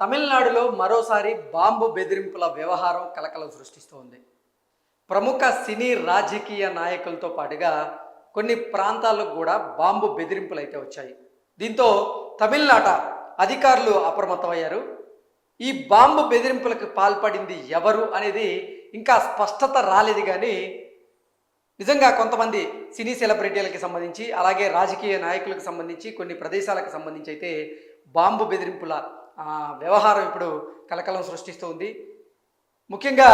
తమిళనాడులో మరోసారి బాంబు బెదిరింపుల వ్యవహారం కలకలం సృష్టిస్తోంది. ప్రముఖ సినీ రాజకీయ నాయకులతో పాటుగా కొన్ని ప్రాంతాలకు కూడా బాంబు బెదిరింపులు అయితే వచ్చాయి. దీంతో తమిళనాట అధికారులు అప్రమత్తమయ్యారు. ఈ బాంబు బెదిరింపులకు పాల్పడింది ఎవరు అనేది ఇంకా స్పష్టత రాలేదు కానీ నిజంగా కొంతమంది సినీ సెలబ్రిటీలకు సంబంధించి అలాగే రాజకీయ నాయకులకు సంబంధించి కొన్ని ప్రదేశాలకు సంబంధించి అయితే బాంబు బెదిరింపుల వ్యవహారం ఇప్పుడు కలకలం సృష్టిస్తుంది ముఖ్యంగా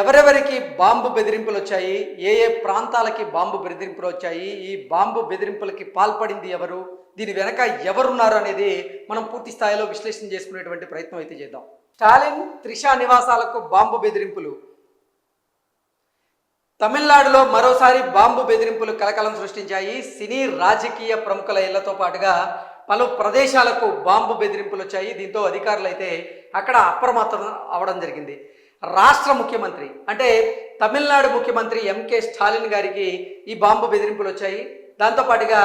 ఎవరెవరికి బాంబు బెదిరింపులు వచ్చాయి ఏ ఏ ప్రాంతాలకి బాంబు బెదిరింపులు వచ్చాయి ఈ బాంబు బెదిరింపులకి పాల్పడింది ఎవరు దీని వెనక ఎవరున్నారు అనేది మనం పూర్తి స్థాయిలో విశ్లేషణ చేసుకునేటువంటి ప్రయత్నం అయితే చేద్దాం. స్టాలిన్ త్రిషా నివాసాలకు బాంబు బెదిరింపులు. తమిళనాడులో మరోసారి బాంబు బెదిరింపులు కలకలం సృష్టించాయి. సినీ రాజకీయ ప్రముఖుల ఇళ్ళతో పాటుగా పలు ప్రదేశాలకు బాంబు బెదిరింపులు వచ్చాయి. దీంతో అధికారులు అయితే అక్కడ అప్రమత్తం అవడం జరిగింది. రాష్ట్ర ముఖ్యమంత్రి అంటే తమిళనాడు ముఖ్యమంత్రి ఎంకే స్టాలిన్ గారికి ఈ బాంబు బెదిరింపులు వచ్చాయి. దాంతోపాటుగా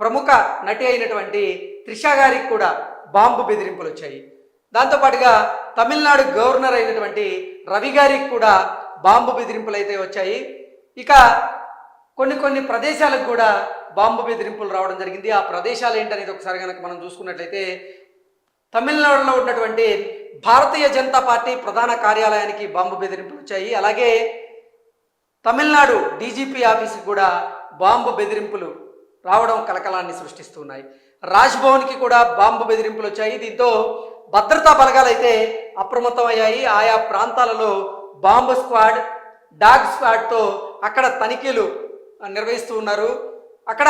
ప్రముఖ నటి అయినటువంటి త్రిష గారికి కూడా బాంబు బెదిరింపులు వచ్చాయి. దాంతోపాటుగా తమిళనాడు గవర్నర్ అయినటువంటి రవి గారికి కూడా బాంబు బెదిరింపులు అయితే వచ్చాయి. ఇక కొన్ని కొన్ని ప్రదేశాలకు కూడా బాంబు బెదిరింపులు రావడం జరిగింది. ఆ ప్రదేశాలు ఏంటనేది ఒకసారి కనుక మనం చూసుకున్నట్లయితే తమిళనాడులో ఉన్నటువంటి భారతీయ జనతా పార్టీ ప్రధాన కార్యాలయానికి బాంబు బెదిరింపులు వచ్చాయి. అలాగే తమిళనాడు డీజీపీ ఆఫీస్కి కూడా బాంబు బెదిరింపులు రావడం కలకలాన్ని సృష్టిస్తున్నాయి రాజ్భవన్కి కూడా బాంబు బెదిరింపులు వచ్చాయి. దీంతో భద్రతా బలగాలు అయితే అప్రమత్తమయ్యాయి ఆయా ప్రాంతాలలో బాంబు స్క్వాడ్ డాగ్ స్క్వాడ్తో అక్కడ తనిఖీలు నిర్వహిస్తూ ఉన్నారు. అక్కడ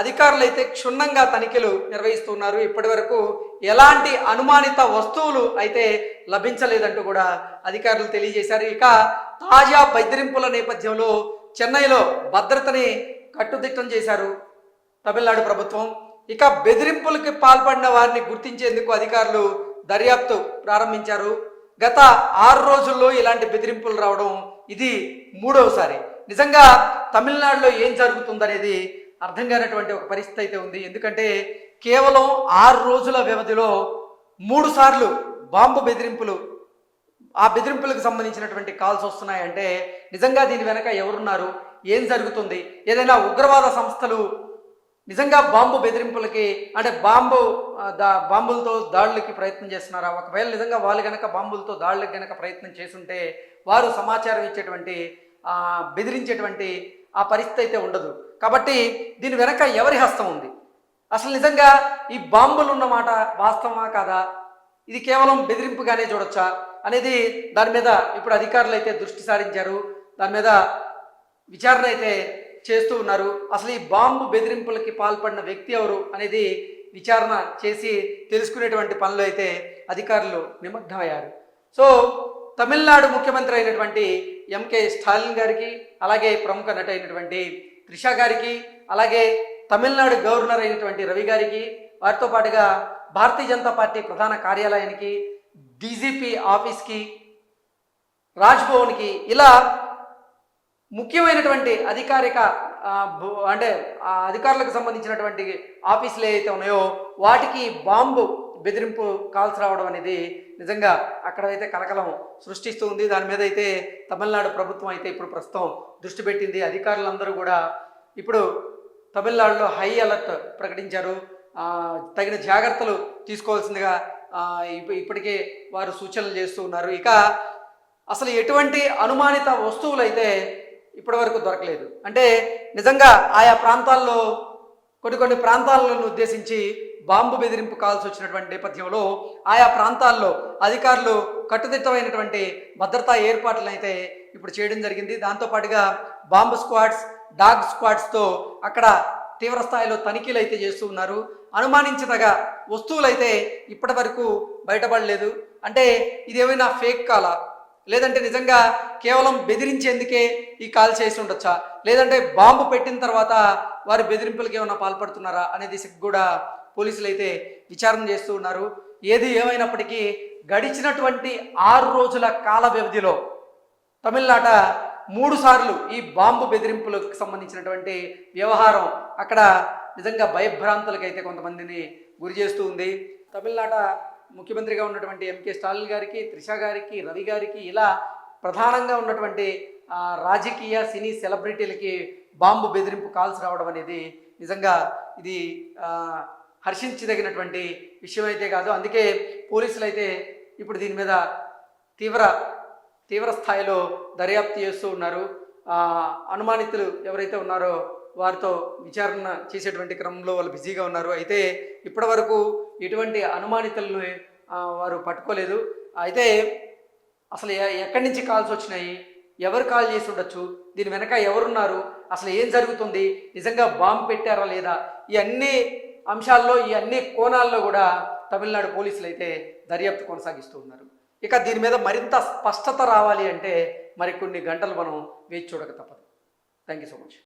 అధికారులు అయితే క్షుణ్ణంగా తనిఖీలు నిర్వహిస్తున్నారు ఇప్పటి వరకు ఎలాంటి అనుమానిత వస్తువులు అయితే లభించలేదంటూ కూడా అధికారులు తెలియజేశారు. ఇక తాజా బెదిరింపుల నేపథ్యంలో చెన్నైలో భద్రతని కట్టుదిట్టం చేశారు తమిళనాడు ప్రభుత్వం. ఇక బెదిరింపులకి పాల్పడిన వారిని గుర్తించేందుకు అధికారులు దర్యాప్తు ప్రారంభించారు. గత ఆరు రోజుల్లో ఇలాంటి బెదిరింపులు రావడం ఇది మూడవసారి. నిజంగా తమిళనాడులో ఏం జరుగుతుందనేది అర్థం కానటువంటి ఒక పరిస్థితి అయితే ఉంది. ఎందుకంటే కేవలం ఆరు రోజుల వ్యవధిలో మూడు సార్లు బాంబు బెదిరింపులు ఆ బెదిరింపులకు సంబంధించినటువంటి కాల్స్ వస్తున్నాయంటే నిజంగా దీని వెనక ఎవరున్నారు? ఏం జరుగుతుంది? ఏదైనా ఉగ్రవాద సంస్థలు నిజంగా బాంబు బెదిరింపులకి అంటే బాంబు దా బాంబులతో దాడులకి ప్రయత్నం చేస్తున్నారా? ఒకవేళ నిజంగా వాళ్ళు కనుక బాంబులతో దాడులకు గనక ప్రయత్నం చేసుంటే వారు సమాచారం ఇచ్చేటువంటి బెదిరించేటువంటి ఆ పరిస్థితి అయితే ఉండదు. కాబట్టి దీని వెనక ఎవరి హస్తం ఉంది? అసలు నిజంగా ఈ బాంబులు ఉన్నమాట వాస్తవమా కాదా? ఇది కేవలం బెదిరింపుగానే చూడొచ్చా? అనేది దాని మీద ఇప్పుడు అధికారులు అయితే దృష్టి సారించారు. దాని మీద విచారణ అయితే చేస్తూ ఉన్నారు. అసలు ఈ బాంబు బెదిరింపులకి పాల్పడిన వ్యక్తి ఎవరు అనేది విచారణ చేసి తెలుసుకునేటువంటి పనులు అయితే అధికారులు నిమగ్నమయ్యారు. సో తమిళనాడు ముఖ్యమంత్రి అయినటువంటి ఎంకే స్టాలిన్ గారికి అలాగే ప్రముఖ నటి అయినటువంటి త్రిష గారికి అలాగే తమిళనాడు గవర్నర్ అయినటువంటి రవి గారికి వారితో పాటుగా భారతీయ జనతా పార్టీ ప్రధాన కార్యాలయానికి డీజీపీ ఆఫీస్కి రాజ్భవన్కి ఇలా ముఖ్యమైనటువంటి అధికారిక అంటే అధికారులకు సంబంధించినటువంటి ఆఫీసులు ఏవైతే ఉన్నాయో వాటికి బాంబు బెదిరింపు కాల్స్ రావడం అనేది నిజంగా అక్కడైతే కలకలం సృష్టిస్తూ ఉంది. దాని మీద అయితే తమిళనాడు ప్రభుత్వం అయితే ఇప్పుడు ప్రస్తుతం దృష్టి పెట్టింది. అధికారులందరూ కూడా ఇప్పుడు తమిళనాడులో హై అలర్ట్ ప్రకటించారు. తగిన జాగ్రత్తలు తీసుకోవాల్సిందిగా ఇప్పటికే వారు సూచనలు చేస్తూ ఉన్నారు. ఇక అసలు ఎటువంటి అనుమానిత వస్తువులు అయితే ఇప్పటి వరకు దొరకలేదు. అంటే నిజంగా ఆయా ప్రాంతాల్లో కొన్ని కొన్ని ప్రాంతాలను ఉద్దేశించి బాంబు బెదిరింపు కాల్సి వచ్చినటువంటి నేపథ్యంలో ఆయా ప్రాంతాల్లో అధికారులు కట్టుదిట్టమైనటువంటి భద్రతా ఏర్పాట్లను అయితే ఇప్పుడు చేయడం జరిగింది. దాంతోపాటుగా బాంబు స్క్వాడ్స్ డాగ్ స్క్వాడ్స్తో అక్కడ తీవ్ర స్థాయిలో తనిఖీలు అయితే చేస్తూ ఉన్నారు. అనుమానించదగా వస్తువులు అయితే ఇప్పటి వరకు బయటపడలేదు. అంటే ఇదేమైనా ఫేక్ కాలా? లేదంటే నిజంగా కేవలం బెదిరించేందుకే ఈ కాల్ చేసి ఉండొచ్చా? లేదంటే బాంబు పెట్టిన తర్వాత వారి బెదిరింపులకు ఏమైనా పాల్పడుతున్నారా అనే దిశకు కూడా పోలీసులు అయితే విచారణ చేస్తూ ఉన్నారు. ఏది ఏమైనప్పటికీ గడిచినటువంటి ఆరు రోజుల కాల వ్యవధిలో తమిళనాట మూడు సార్లు ఈ బాంబు బెదిరింపులకు సంబంధించినటువంటి వ్యవహారం అక్కడ నిజంగా భయభ్రాంతులకైతే కొంతమందిని గురి చేస్తూ ఉంది. తమిళనాట ముఖ్యమంత్రిగా ఉన్నటువంటి ఎంకే స్టాలిన్ గారికి త్రిష గారికి రవి గారికి ఇలా ప్రధానంగా ఉన్నటువంటి రాజకీయ సినీ సెలబ్రిటీలకి బాంబు బెదిరింపు కాల్స్ రావడం అనేది నిజంగా ఇది హర్షించదగినటువంటి విషయం అయితే కాదు. అందుకే పోలీసులు అయితే ఇప్పుడు దీని మీద తీవ్ర తీవ్ర స్థాయిలో దర్యాప్తు చేస్తూ ఉన్నారు. అనుమానితులు ఎవరైతే ఉన్నారో వారితో విచారణ చేసేటువంటి క్రమంలో వాళ్ళు బిజీగా ఉన్నారు. అయితే ఇప్పటివరకు ఎటువంటి అనుమానితులను వారు పట్టుకోలేదు. అయితే అసలు ఎక్కడి నుంచి కాల్స్ వచ్చినాయి? ఎవరు కాల్ చేసి ఉండొచ్చు? దీని వెనక ఎవరున్నారు? అసలు ఏం జరుగుతుంది? నిజంగా బాంబు పెట్టారా లేదా? ఇవన్నీ అంశాల్లో ఈ అన్ని కోణాల్లో కూడా తమిళనాడు పోలీసులు అయితే దర్యాప్తు కొనసాగిస్తూ ఉన్నారు. ఇక దీని మీద మరింత స్పష్టత రావాలి అంటే మరికొన్ని గంటలు మనం వేచి చూడక తప్పదు. Thank you so much